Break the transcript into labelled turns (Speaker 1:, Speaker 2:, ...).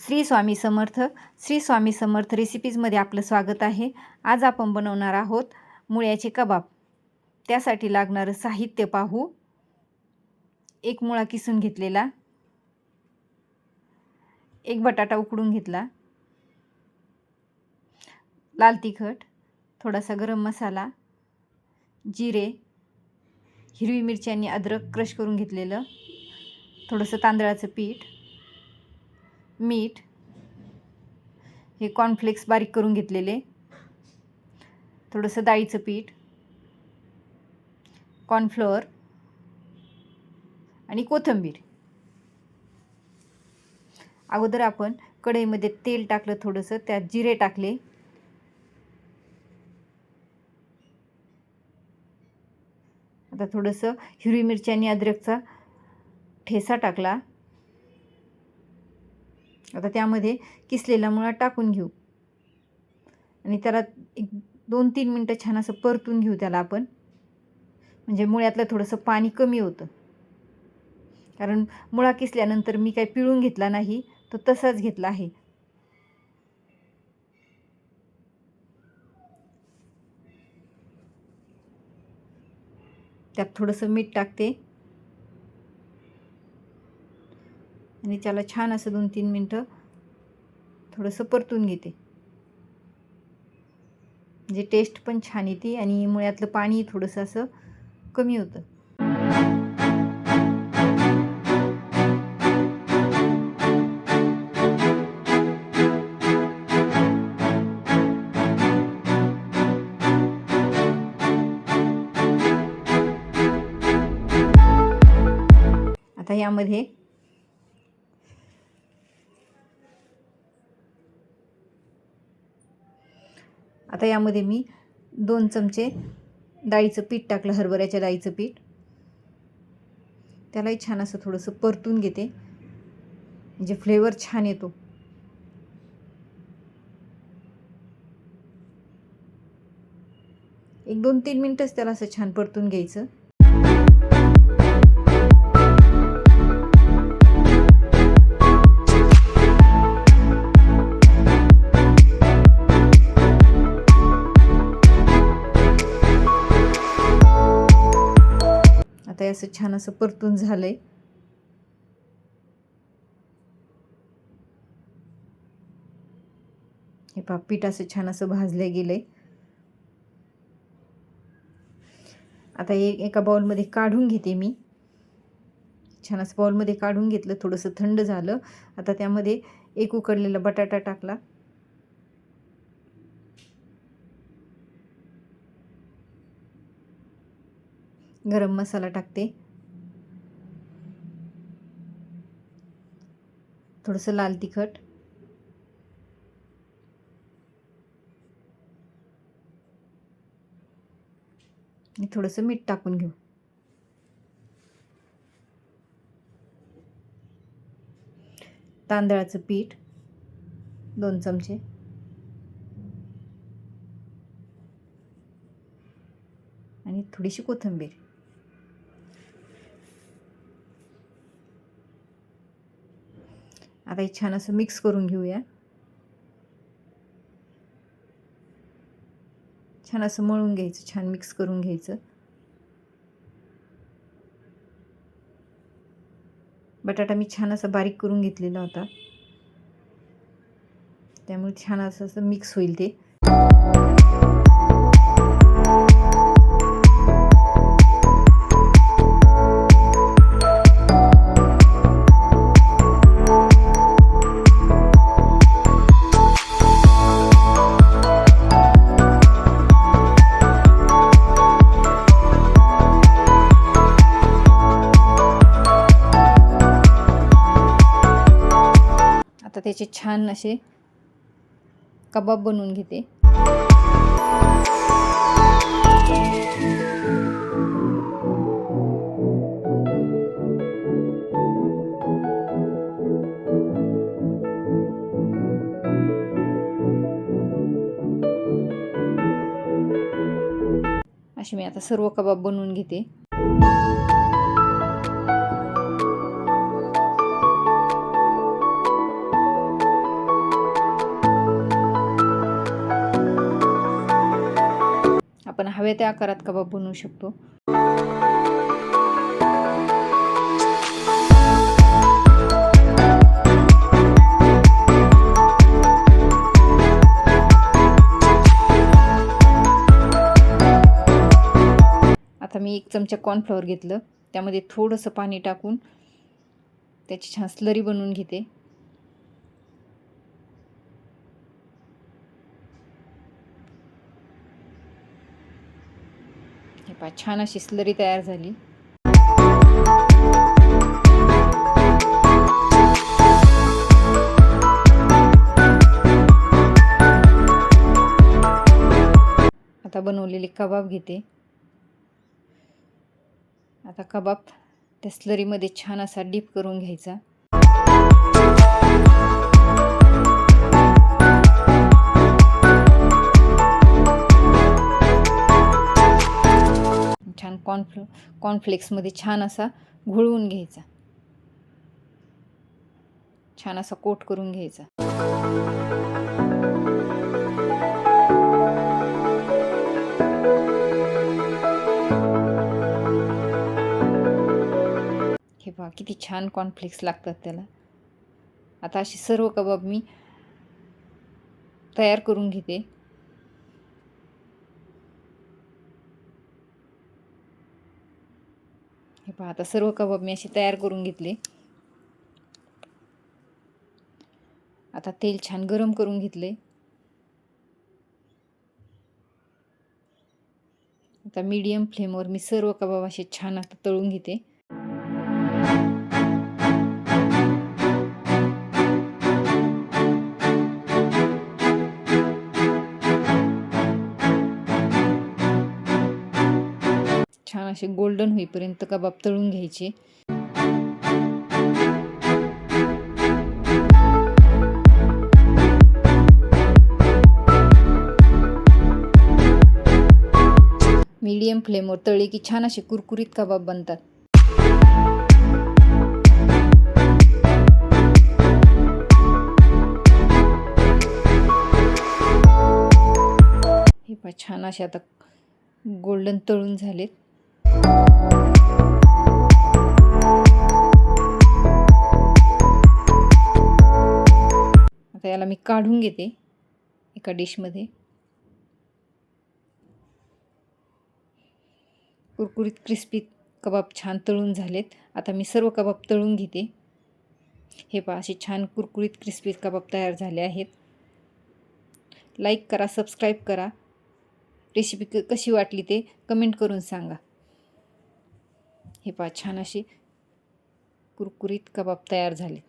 Speaker 1: श्री स्वामी समर्थ श्री स्वामी समर्थ रेसिपीजमध्ये आपलं स्वागत आहे. आज आपण बनवणार आहोत मुळ्याचे कबाब. त्यासाठी लागणारं साहित्य पाहू. एक मुळा किसून घेतलेला. एक बटाटा उकडून घेतला. लाल तिखट थोडासा गरम मसाला जिरे हिरवी मिरची आणि अद्रक क्रश करून घेतलेलं. थोडंसं तांदळाचं पीठ. मीठ हे कॉर्नफ्लेक्स बारीक करून घेतलेले. थोडंसं डाळीचं पीठ कॉर्नफ्लोअर आणि कोथिंबीर. अगोदर आपण कढईमध्ये तेल टाकलं थोडंसं त्यात जिरे टाकले. आता थोडंसं हिरवी मिरची आणि अद्रकचा ठेसा टाकला. आता त्यामध्ये किसलेला मुळा टाकून घेऊ. आणि त्याला एक दोन तीन मिनटं छान असं परतून घेऊ त्याला आपण. म्हणजे मुळ्यातलं थोडंसं पाणी कमी होतं. कारण मुळा किसल्यानंतर मी काही पिळून घेतला नाही तो तसाच घेतला आहे. त्यात थोडंसं मीठ टाकते. आणि त्याला छान असं दोन तीन मिनटं थोडंसं परतून घेते. म्हणजे टेस्ट पण छान येते आणि मुळ्यातलं पाणी थोडंसं असं कमी होतं. आता यामध्ये आता यामध्ये मी दोन चमचे डाळीचं पीठ टाकलं हरभऱ्याच्या डाळीचं पीठ. त्यालाही छान असं थोडंसं परतून घेते. म्हणजे फ्लेवर छान येतो. एक दोन तीन मिनटंच त्याला असं छान परतून घ्यायचं. आता असं छान असं परतून झालं आहे हे पा पीठ असं छान असं भाजलं गेलंय. आता हे एका बाउलमध्ये काढून घेते मी. छान असं बाउलमध्ये काढून घेतलं थोडंसं थंड झालं. आता त्यामध्ये एक उकडलेला बटाटा टाकला. गरम मसाला टाकते. थोडंसं लाल तिखट. आणि थोडंसं मीठ टाकून घेऊ. तांदळाचं पीठ दोन चमचे. आणि थोडीशी कोथिंबीर. आता हे छान असं मिक्स करून घेऊया. छान असं मळून घ्यायचं छान मिक्स करून घ्यायचं. बटाटा मी छान असं बारीक करून घेतलेला होता. त्यामुळे छान असं असं मिक्स होईल ते. आता त्याचे छान असे कबाब बनवून घेते. असे मी आता सर्व कबाब बनवून घेते. हवे त्या आकारात कबाब बनवू शकतो? आता मी एक चमचा कॉर्नफ्लॉवर घेतलं. त्यामध्ये थोडंसं पाणी टाकून त्याची छान स्लरी बनवून घेते. पहा छान अशी स्लरी तयार झाली. आता बनवलेले कबाब घेते. आता कबाब त्या स्लरीमध्ये छान असा डीप करून घ्यायचा. कॉर्नफ्लो कॉर्नफ्लेक्समध्ये छान असा घोळवून घ्यायचा. छान असा कोट करून घ्यायचा. हे पहा किती छान कॉर्नफ्लेक्स लागतात त्याला. आता असे सर्व कबाब मी तयार करून घेते. पहा आता सर्व कबाब मी अशी तयार करून घेतले. आता तेल छान गरम करून घेतले. आता मीडियम फ्लेमवर मी सर्व कबाब असे छान आता तळून घेते. असे गोल्डन होईपर्यंत कबाब तळून घ्यायचे. मीडियम फ्लेमवर तळले की छान असे कुरकुरीत कबाब बनतात. हे पहा छान असे आता गोल्डन तळून झालेत. आता याला मी काढून घेते एका डिशमध्ये. कुरकुरीत क्रिस्पी कबाब छान तळून झालेत. आता मी सर्व कबाब तळून घेते. हे पहा असे छान कुरकुरीत क्रिस्पी कबाब तयार झाले आहेत. लाईक करा सबस्क्राईब करा. रेसिपी कशी वाटली ते कमेंट करून सांगा. हे पहा छान अशी कुरकुरीत कबाब तयार झाले.